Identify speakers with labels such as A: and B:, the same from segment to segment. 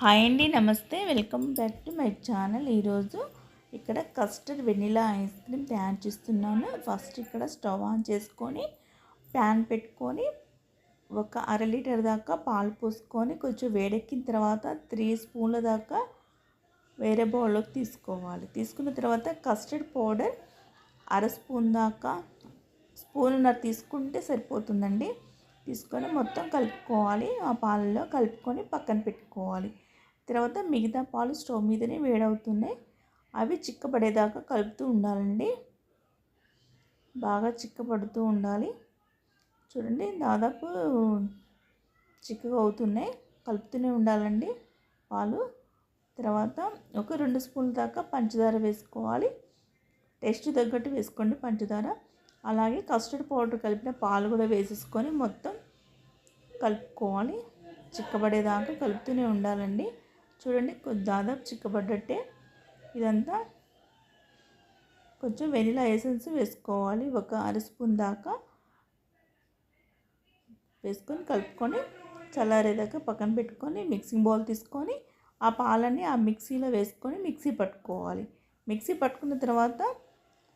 A: Hi అండి నమస్తే. Welcome back to my channel. ఈరోజు ఇక్కడ కస్టర్డ్ వెనిలా ఐస్ క్రీమ్ తయారు చేస్తున్నాను. ఫస్ట్ ఇక్కడ స్టవ్ ఆన్ చేసుకొని ప్యాన్ పెట్టుకొని ఒక అర లీటర్ దాకా పాలు పోసుకొని కొంచెం వేడెక్కిన తర్వాత త్రీ స్పూన్ల దాకా వేరే బౌల్లోకి తీసుకోవాలి. తీసుకున్న తర్వాత కస్టర్డ్ పౌడర్ అర స్పూన్ దాకా స్పూన్నర తీసుకుంటే సరిపోతుందండి. తీసుకొని మొత్తం కలుపుకోవాలి. ఆ పాలలో కలుపుకొని పక్కన పెట్టుకోవాలి. తర్వాత మిగతా పాలు స్టవ్ మీదనే వేడవుతున్నాయి. అవి చిక్కబడేదాకా కలుపుతూ ఉండాలండి. బాగా చిక్కబడుతూ ఉండాలి. చూడండి దాదాపు చిక్కగా అవుతున్నాయి కలుపుతూనే ఉండాలండి పాలు. తర్వాత ఒక రెండు స్పూన్ల దాకా పంచదార వేసుకోవాలి. టేస్ట్ తగ్గట్టు వేసుకోండి పంచదార. అలాగే కస్టర్డ్ పౌడర్ కలిపిన పాలు కూడా వేసేసుకొని మొత్తం కలుపుకోవాలి. చిక్కబడేదాకా కలుపుతూనే ఉండాలండి. చూడండి కొద్ది దాదాపు చిక్కబడ్డట్టే. ఇదంతా కొంచెం వెనిలా ఎసెన్స్ వేసుకోవాలి. ఒక అర స్పూన్ దాకా వేసుకొని కలుపుకొని చల్లారేదాకా పక్కన పెట్టుకొని మిక్సింగ్ బౌల్ తీసుకొని ఆ పాలని ఆ మిక్సీలో వేసుకొని మిక్సీ పట్టుకోవాలి. మిక్సీ పట్టుకున్న తర్వాత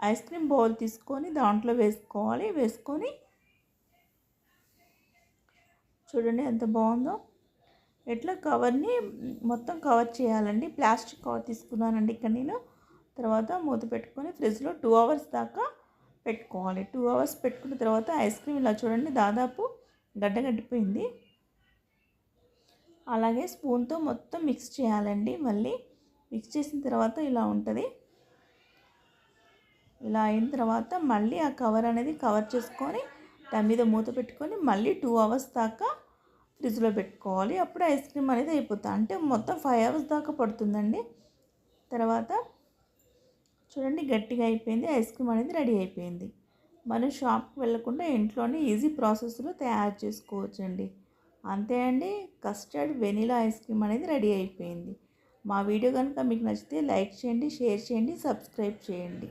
A: ఐస్ క్రీమ్ బౌల్ తీసుకొని దాంట్లో వేసుకోవాలి. వేసుకొని చూడండి ఎంత బాగుందో. ఎట్లా కవర్ని మొత్తం కవర్ చేయాలండి? ప్లాస్టిక్ కవర్ తీసుకున్నానండి ఇక్కడ నేను. తర్వాత మూత పెట్టుకొని ఫ్రిడ్జ్లో టూ అవర్స్ దాకా పెట్టుకోవాలి. టూ అవర్స్ పెట్టుకున్న తర్వాత ఐస్ క్రీమ్ ఇలా చూడండి దాదాపు గడ్డగడ్డిపోయింది అలాగే స్పూన్తో మొత్తం మిక్స్ చేయాలండి. మళ్ళీ మిక్స్ చేసిన తర్వాత ఇలా ఉంటుంది. ఇలా అయిన తర్వాత మళ్ళీ ఆ కవర్ అనేది కవర్ చేసుకొని దాని మీద మూత పెట్టుకొని మళ్ళీ టూ అవర్స్ దాకా ఫ్రిడ్జ్లో పెట్టుకోవాలి. అప్పుడు ఐస్ క్రీమ్ అనేది అయిపోతుంది అంటే మొత్తం ఫైవ్ అవర్స్ దాకా పడుతుందండి. తర్వాత చూడండి గట్టిగా అయిపోయింది. ఐస్ క్రీమ్ అనేది రెడీ అయిపోయింది. మనం షాప్కి వెళ్ళకుండా ఇంట్లోనే ఈజీ ప్రాసెస్లో తయారు చేసుకోవచ్చండి. అంతే అండి. కస్టర్డ్ వెనీలా ఐస్ క్రీమ్ అనేది రెడీ అయిపోయింది. మా వీడియో కనుక మీకు నచ్చితే లైక్ చేయండి షేర్ చేయండి సబ్స్క్రైబ్ చేయండి.